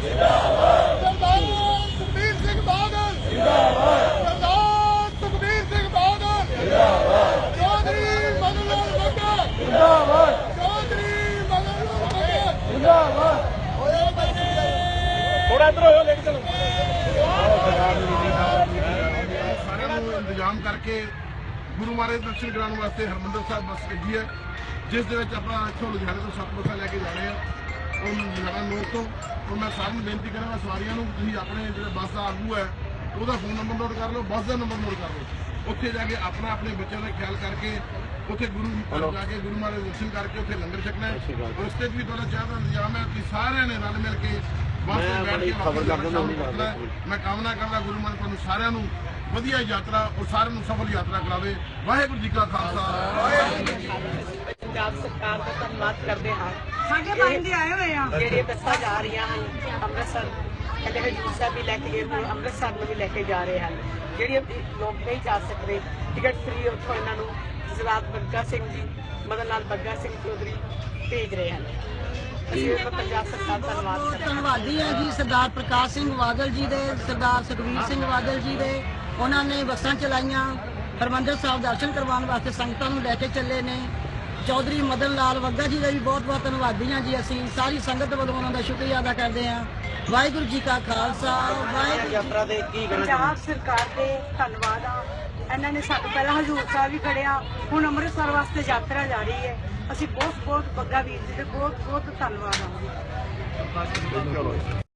ਜਿੰਦਾਬਾਦ ਸਰਦਾਰ ਸੁਖਬੀਰ ਸਿੰਘ ਬਾਦਲ ਜਿੰਦਾਬਾਦ ਸਰਦਾਰ ਸੁਖਬੀਰ ਸਿੰਘ ਬਾਦਲ ਜਿੰਦਾਬਾਦ ਚੌਧਰੀ ਮਦਨ ਲਾਲ ਬੱਗਾ ਜਿੰਦਾਬਾਦ ਚੌਧਰੀ ਮਦਨ ਲਾਲ ਬੱਗਾ ਜਿੰਦਾਬਾਦ ਹੋਏ ਬੱਚੇ ਥੋੜਾ ਇੱਧਰ ਹੋਇਓ ਲੈ ਕੇ ਚਲੋ। ਸਾਰਿਆਂ ਨੂੰ ਇੰਤਜ਼ਾਮ ਕਰਕੇ ਗੁਰੂ ਮਹਾਰਾਜ ਦਰਸ਼ਨ ਕਰਾਉਣ ਵਾਸਤੇ ਹਰਮੰਦਰ ਸਾਹਿਬ ਬੱਸ ਕੱਢੀ ਹੈ, ਜਿਸ ਦੇ ਵਿੱਚ ਆਪਾਂ ਇੱਥੋਂ ਲੁਧਿਆਣੇ ਤੋਂ ਸੱਤ ਬੱਸਾਂ ਲੈ ਕੇ ਜਾ ਰਹੇ ਹਾਂ ਉਹ ਲੁਧਿਆਣਾ ਨੋਟ ਤੋਂ ਉਹ ਮੈਂ ਸਾਰਿਆਂ ਨੂੰ ਬੇਨਤੀ ਕਰਾਂਗਾ ਸਵਾਰੀਆਂ ਨੂੰ ਤੁਸੀਂ ਆਪਣੇ ਜਿਹੜਾ ਬੱਸ ਦਾ ਆਗੂ ਹੈ ਉਹਦਾ ਫੋਨ ਨੰਬਰ ਨੋਟ ਕਰ ਲਓ ਬੱਸ ਦਾ ਨੰਬਰ ਨੋਟ ਕਰ ਲਓ। ਉੱਥੇ ਜਾ ਕੇ ਆਪਣਾ ਆਪਣੇ ਬੱਚਿਆਂ ਦਾ ਖਿਆਲ ਕਰਕੇ ਉੱਥੇ ਗੁਰੂ ਘਰ ਜਾ ਕੇ ਗੁਰੂ ਮਹਾਰਾਜ ਦਰਸ਼ਨ ਕਰਕੇ ਉੱਥੇ ਲੰਗਰ ਛਕਣਾ ਹੈ। ਔਰ ਉਸ ਤੇ ਵੀ ਤੁਹਾਡਾ ਚਾਹ ਦਾ ਇੰਤਜ਼ਾਮ ਹੈ ਕਿ ਸਾਰਿਆਂ ਨੇ ਰਲ ਮਿਲ ਕੇ ਬੱਸ ਤੇ ਬੈਠ ਕੇ ਖਬਰ ਕਰ ਦਿੰਦਾ ਮੈਂ ਕਾਮਨਾ ਕਰਦਾ ਗੁਰੂ ਮਹਾਰਾਜ ਤੁਹਾਨੂੰ ਸਾਰਿਆਂ ਨੂੰ ਵਧੀਆ ਯਾਤਰਾ ਔਰ ਸਾਰਿਆਂ ਨੂੰ ਸਫਲ ਯਾਤਰਾ ਕਰਾਵੇ। ਵਾਹਿਗੁਰੂ ਜੀ ਕਾ ਖਾਲਸਾ। ਪੰਜਾਬ ਸਰਕਾਰ ਦਾ ਧੰਨਵਾਦ ਕਰਦੇ ਹਾਂ। ਸਾਡੇ ਪੰਜ ਦੇ ਆਏ ਹੋਏ ਆ। ਜਿਹੜੇ ਬੱਸਾਂ ਜਾ ਰਹੀਆਂ ਹਨ ਅੰਮ੍ਰਿਤਸਰ ਕਹਿੰਦੇ ਹਜੂਰ ਸਾਹਿਬ ਵੀ ਲੈ ਕੇ ਗਏ ਹੁਣ ਅੰਮ੍ਰਿਤਸਰ ਨੂੰ ਵੀ ਲੈ ਕੇ ਜਾ ਰਹੇ ਹਨ। ਜਿਹੜੇ ਲੋਕ ਨਹੀਂ ਜਾ ਸਕਦੇ ਟਿਕਟ ਫ੍ਰੀ ਉੱਥੋਂ ਇਹਨਾਂ ਨੂੰ ਸਰਦਾਰ ਬੱਗਾ ਸਿੰਘ ਜੀ ਮਦਨ ਲਾਲ ਬੱਗਾ ਸਿੰਘ ਚੌਧਰੀ ਭੇਜ ਰਹੇ ਹਨ। ਅਸੀਂ ਪੰਜਾਬ ਸਰਕਾਰ ਦਾ ਧੰਨਵਾਦ ਕਰਦੇ ਹਾਂ। ਧੰਨਵਾਦੀ ਹੈ ਜੀ ਸਰਦਾਰ ਪ੍ਰਕਾਸ਼ ਸਿੰਘ ਬਾਦਲ ਜੀ ਦੇ ਸਰਦਾਰ ਸੁਖਬੀਰ ਸਿੰਘ ਬਾਦਲ ਜੀ ਦੇ ਉਹਨਾਂ ਨੇ ਬੱਸਾਂ ਚਲਾਈਆਂ ਹਰਮੰਦਰ ਸਾਹਿਬ ਦਰਸ਼ਨ ਕਰਵਾਉਣ ਵਾਸਤੇ ਸੰਗਤਾਂ ਨੂੰ ਲੈ ਕੇ ਚੱਲੇ ਨੇ। ਚੌਧਰੀ ਮਦਨ ਲਾਲ ਵੱਗਾ ਜੀ ਦਾ ਵੀ ਬਹੁਤ ਬਹੁਤ ਧੰਨਵਾਦੀ ਹਾਂ ਜੀ ਅਸੀਂ। ਸਾਰੀ ਸੰਗਤ ਵੱਲੋਂ ਉਹਨਾਂ ਦਾ ਸ਼ੁਕਰੀਆ ਅਦਾ ਕਰਦੇ ਹਾਂ। ਵਾਹਿਗੁਰੂ ਜੀ ਕਾ ਖਾਲਸਾ ਵਾਹਿਗੁਰੂ ਯਾਤਰਾ ਦੇ ਕੀ ਪੰਜਾਬ ਸਰਕਾਰ ਦੇ ਧੰਨਵਾਦ ਆ ਇਹਨਾਂ ਨੇ ਸਾਨੂੰ ਪਹਿਲਾਂ ਹਜੂਰ ਸਾਹਿਬ ਵੀ ਖੜਿਆ ਹੁਣ ਅੰਮ੍ਰਿਤਸਰ ਵਾਸਤੇ ਯਾਤਰਾ ਜਾ ਰਹੀ ਹੈ। ਅਸੀਂ ਬਹੁਤ ਬਹੁਤ ਬੱਗਾ ਵੀਰ ਜੀ ਦੇ ਬਹੁਤ ਬਹੁਤ ਧੰਨਵਾਦ ਆ